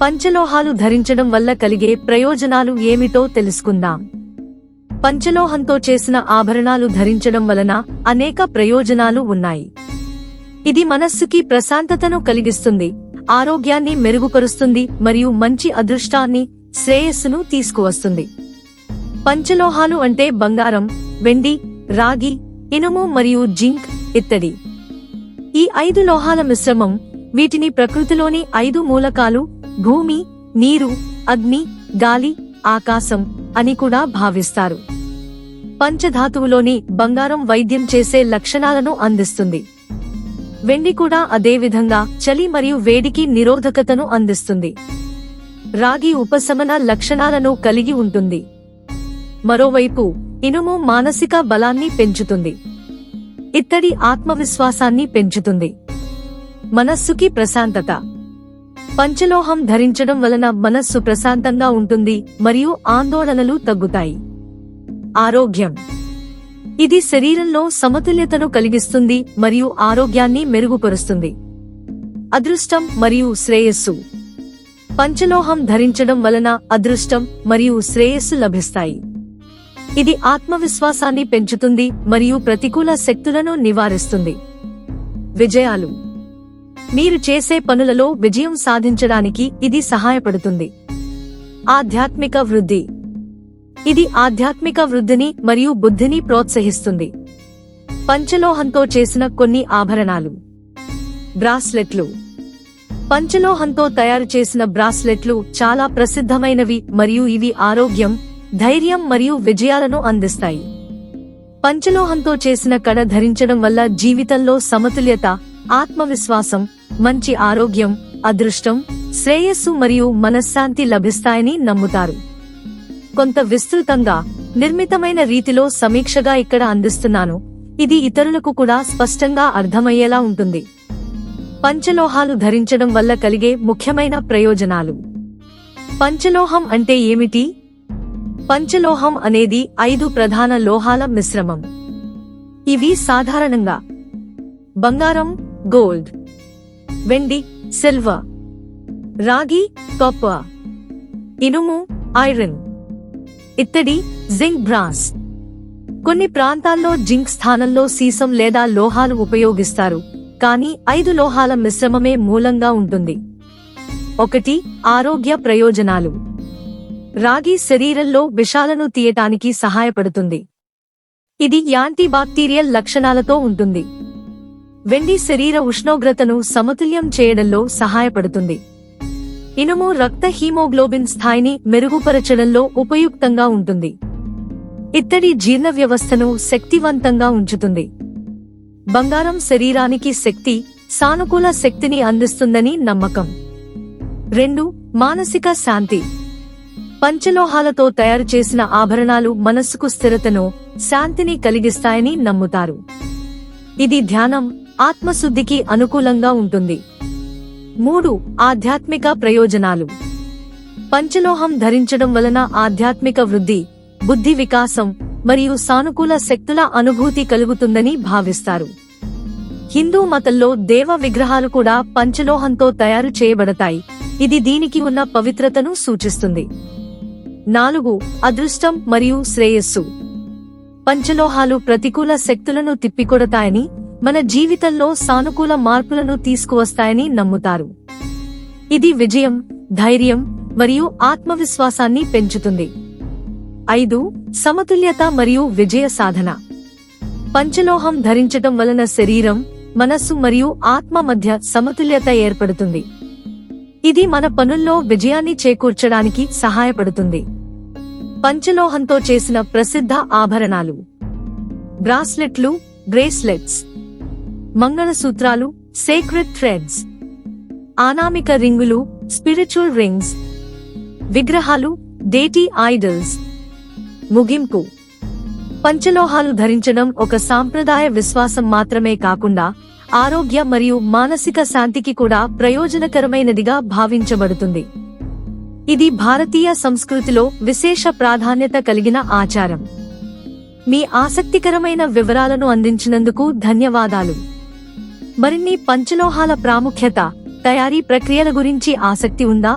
పంచలోహాలు ధరించడం వల్ల కలిగే ప్రయోజనాలు ఏమిటో తెలుసుకుందాం. పంచలోహంతో చేసిన ఆభరణాలు ధరించడం వలన అనేక ప్రయోజనాలు ఉన్నాయి. ఇది మనస్సుకి ప్రశాంతతను కలిగిస్తుంది ఆరోగ్యాన్ని మెరుగుపరుస్తుంది మరియు మంచి అదృష్టాన్ని శ్రేయస్సును తీసుకువస్తుంది. పంచలోహాలు అంటే బంగారం వెండి రాగి ఇనుము మరియు జింక్ ఇత్తడి. ఈ ఐదు లోహాల మిశ్రమం వీటిని ప్రకృతిలోని ఐదు మూలకాలు భూమి నీరు అగ్ని గాలి ఆకాశం అని కూడా భావిస్తారు. పంచధాతువులోని బంగారం వైద్యం చేసే లక్షణాలను అందిస్తుంది. వెండి కూడా అదేవిధంగా చలి మరియు వేడికి నిరోధకతను అందిస్తుంది. రాగి ఉపశమన లక్షణాలను కలిగి ఉంటుంది. మరోవైపు ఇనుము మానసిక బలాన్ని పెంచుతుంది. ఇత్తడి ఆత్మవిశ్వాసాన్ని పెంచుతుంది. మనస్సుకి ప్రశాంతత. పంచలోహం ధరించడం వలన మనస్సు ప్రశాంతంగా ఉంటుంది మరియు ఆందోళనలు తగ్గుతాయి. ఆరోగ్యం. ఇది శరీరంలో సమతుల్యతను కలిగిస్తుంది మరియు ఆరోగ్యాన్ని మెరుగుపరుస్తుంది. అదృష్టం మరియు శ్రేయస్సు. పంచలోహం ధరించడం వలన అదృష్టం మరియు శ్రేయస్సు లభిస్తాయి. ఇది ఆత్మవిశ్వాసాన్ని పెంచుతుంది మరియు ప్రతికూల శక్తులను నివారిస్తుంది. విజయాలు. మీరు చేసే పనులలో విజయం సాధించడానికి ఇది సహాయపడుతుంది. ఆధ్యాత్మిక వృద్ధి. ఇది ఆధ్యాత్మిక వృద్ధిని మరియు బుద్ధిని ప్రోత్సహిస్తుంది. పంచలోహంతో చేసిన కొన్ని ఆభరణాలు. బ్రాస్లెట్లు. పంచలోహంతో తయారు చేసిన బ్రాస్లెట్లు చాలా ప్రసిద్ధమైనవి మరియు ఇవి ఆరోగ్యం ధైర్యం మరియు విజయాలను అందిస్తాయి. పంచలోహంతో చేసిన కడ ధరించడం వల్ల జీవితంలో సమతుల్యత ఆత్మవిశ్వాసం మంచి ఆరోగ్యం అదృష్టం శ్రేయస్సు మరియు మనశ్శాంతి లభిస్తాయని నమ్ముతారు. కొంత విస్తృతంగా నిర్మితమైన రీతిలో సమీక్షగా ఇక్కడ అందిస్తున్నాను. ఇది ఇతరులకు కూడా స్పష్టంగా అర్థమయ్యేలా ఉంటుంది. పంచలోహాలు ధరించడం వల్ల కలిగే ముఖ్యమైన ప్రయోజనాలు. పంచలోహం అంటే ఏమిటి? పంచలోహం అనేది ఐదు ప్రధాన లోహాల మిశ్రమం. ఇవి సాధారణంగా బంగారం గోల్డ్ వెండి సిల్వర్ రాగి కాపర్ ఇనుము ఐరన్ ఇత్తడి జింక్ బ్రాస్ కొన్ని ప్రాంతాల్లో జింక్ స్థానంలో సీసం లేదా లోహాలు ఉపయోగిస్తారు కానీ ఐదు లోహాల మిశ్రమమే మూలంగా ఉంటుంది. ఒకటి ఆరోగ్య ప్రయోజనాలు. రాగి శరీరంలో విషాలను తీయటానికి సహాయపడుతుంది. ఇది యాంటీబాక్టీరియల్ లక్షణాలతో ఉంటుంది. వెండి శరీర ఉష్ణోగ్రతను సమతుల్యం చేయడంలో సహాయపడుతుంది. ఇనుము రక్త హీమోగ్లోబిన్ స్థాయిని మెరుగుపరచడంలో ఉపయుక్తంగా ఉంటుంది. ఇత్తడి జీర్ణ వ్యవస్థను శక్తివంతంగా ఉంచుతుంది. బంగారం శరీరానికి శక్తి సానుకూల శక్తిని అందిస్తుందని నమ్మకం. రెండు మానసిక శాంతి. పంచలోహాలతో తయారు చేసిన ఆభరణాలు మనస్సుకు స్థిరతను శాంతిని కలిగిస్తాయని నమ్ముతారు. ఇది ధ్యానం ఆత్మశుద్ధికి అనుకూలంగా ఉంటుంది. మూడు ఆధ్యాత్మిక ప్రయోజనాలు. పంచలోహం ధరించడం వలన ఆధ్యాత్మిక వృద్ధి బుద్ధి వికాసం మరియు సానుకూల శక్తుల అనుభూతి కలుగుతుందని భావిస్తారు. హిందూ మతంలో దేవ విగ్రహాలు కూడా పంచలోహంతో తయారు చేయబడతాయి. ఇది దీనికి ఉన్న పవిత్రతను సూచిస్తుంది. నాలుగు అదృష్టం మరియు శ్రేయస్సు. పంచలోహాలు ప్రతికూల శక్తులను తిప్పికొడతాయని మన జీవితంలో సానుకూల మార్పులను తీసుకువస్తాయని నమ్ముతారు. ఇది విజయం ధైర్యం మరియు ఆత్మవిశ్వాసాన్ని పెంచుతుంది. ఐదు సమతుల్యత మరియు విజయ సాధన. పంచలోహం ధరించటం వలన శరీరం మనస్సు మరియు ఆత్మ మధ్య సమతుల్యత ఏర్పడుతుంది. ఇది మన పనుల్లో విజయాన్ని చేకూర్చడానికి సహాయపడుతుంది. పంచలోహంతో చేసిన ప్రసిద్ధ ఆభరణాలు. బ్రాస్లెట్లు బ్రేస్లెట్స్. మంగళసూత్రాలు సేక్రెడ్ థ్రెడ్స్ ఆనామిక రింగులు స్పిరిచువల్ రింగ్స్ విగ్రహాలు డేటీ ఐడల్స్ ముగింపు. పంచలోహాలు ధరించడం ఒక సాంప్రదాయ విశ్వాసం మాత్రమే కాకుండా ఆరోగ్య మరియు మానసిక శాంతికి కూడా ప్రయోజనకరమైనదిగా భావించబడుతుంది. ఇది భారతీయ సంస్కృతిలో విశేష ప్రాధాన్యత కలిగిన ఆచారం. మీ ఆసక్తికరమైన వివరాలను అందించినందుకు ధన్యవాదాలు. మరిన్ని పంచలోహాల ప్రాముఖ్యత తయారీ ప్రక్రియల గురించి ఆసక్తి ఉందా?